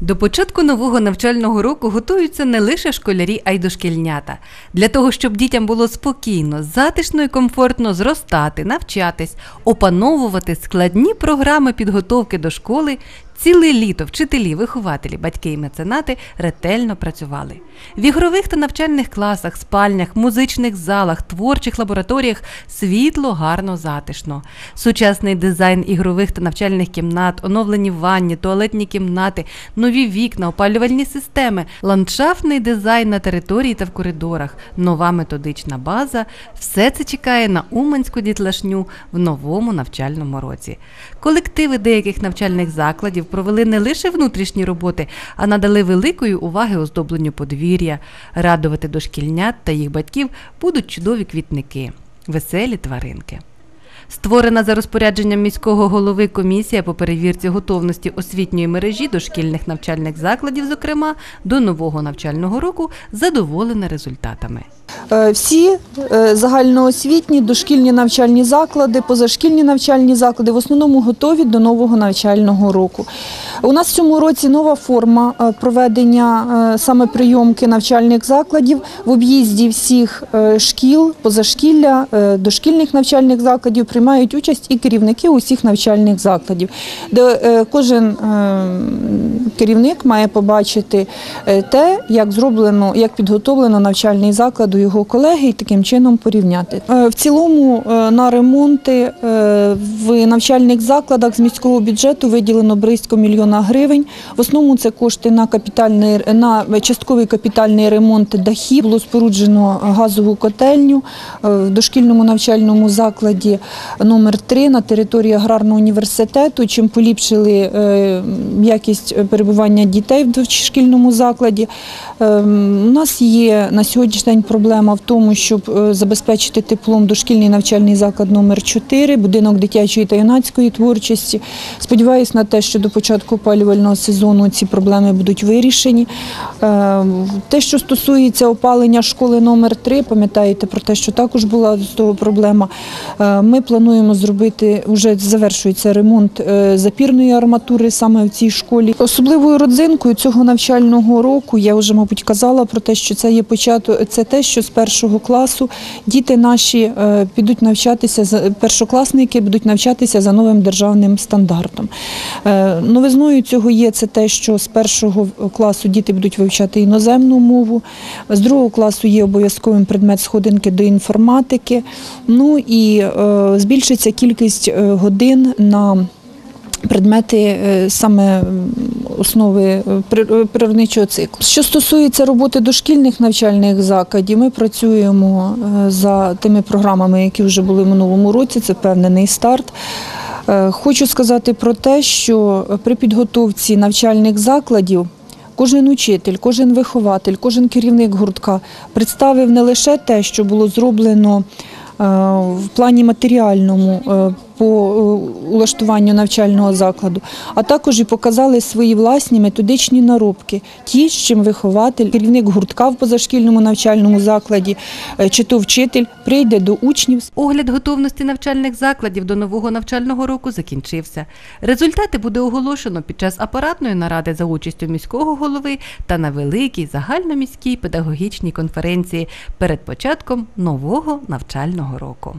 До початку нового навчального року готуються не лише школярі, а й дошкільнята. Для того, щоб дітям було спокійно, затишно і комфортно зростати, навчатись, опановувати складні програми підготовки до школи, ціле літо вчителі, вихователі, батьки і меценати ретельно працювали. В ігрових та навчальних класах, спальнях, музичних залах, творчих лабораторіях світло, гарно, затишно. Сучасний дизайн ігрових та навчальних кімнат, оновлені ванні, туалетні кімнати, нові вікна, опалювальні системи, ландшафтний дизайн на території та в коридорах, нова методична база все це чекає на Уманську дітлашню в новому навчальному році. Колективи деяких навчальних закладів провели не лише внутрішні роботи, а надали великої уваги оздобленню подвір'я. Радувати дошкільнят та їх батьків будуть чудові квітники, веселі тваринки. Створена за розпорядженням міського голови комісія по перевірці готовності освітньої мережі дошкільних навчальних закладів, зокрема до нового навчального року, задоволена результатами. Е, Всі е, загальноосвітні дошкільні навчальні заклади, позашкільні навчальні заклади в основному готові до нового навчального року. У нас в цьому році нова форма е, проведення саме прийомки навчальних закладів в об'їзді всіх шкіл, позашкілля, дошкільних навчальних закладів приймають участь і керівники усіх навчальних закладів, кожен керівник має побачити те, як зроблено, як підготовлено навчальний заклад у його колеги, і таким чином порівняти. Е, В цілому е, на ремонти е, в навчальних закладах з міського бюджету виділено близько мільйона гривень. В основному це кошти на капітальний на частковий капітальний ремонт дахів. Було споруджено газову котельню в дошкільному навчальному закладі номер 3 на території аграрного університету, чим поліпшили якість перебування дітей в дошкільному закладі. Ем, У нас є на сьогоднішній день проблема в тому, щоб е, забезпечити теплом дошкільний навчальний заклад номер 4 будинок дитячої та юнацької творчості. Сподіваюсь на те, що до початку опалювального сезону ці проблеми будуть вирішені. Ем, Те, що стосується опалення школи номер 3 пам'ятаєте про те, що також була з того проблема. Е, Ми плануємо зробити, вже завершується ремонт е, запірної арматури саме в цій школі. Особливою родзинкою цього навчального року я вже, мабуть, казала про те, що це є початок, це те, що з першого класу діти наші е, підуть навчатися першокласники будуть навчатися за новим державним стандартом. Е, Новизною цього є це те, що з першого класу діти будуть вивчати іноземну мову, з другого класу є обов'язковим предмет сходинки до інформатики. Ну і е, збільшиться кількість годин на предмети саме основи е, е, природничого циклу. Що стосується роботи дошкільних навчальних закладів, ми працюємо е, за тими програмами, які вже були в минулому році. Це впевнений старт. Хочу сказати про те, що при підготовці навчальних закладів кожен учитель, кожен вихователь, кожен керівник гуртка представив не лише те, що було зроблено в плані матеріальному по е, улаштуванню навчального закладу, а також і показали свої власні методичні наробки, ті, з чим вихователь, керівник гуртка в позашкільному навчальному закладі, е, чи то вчитель прийде до учнів Огляд готовності навчальних закладів до нового навчального року закінчився. Результати буде оголошено під час апаратної наради за участю міського голови та на великій загальноміській педагогічній конференції перед початком нового навчального року.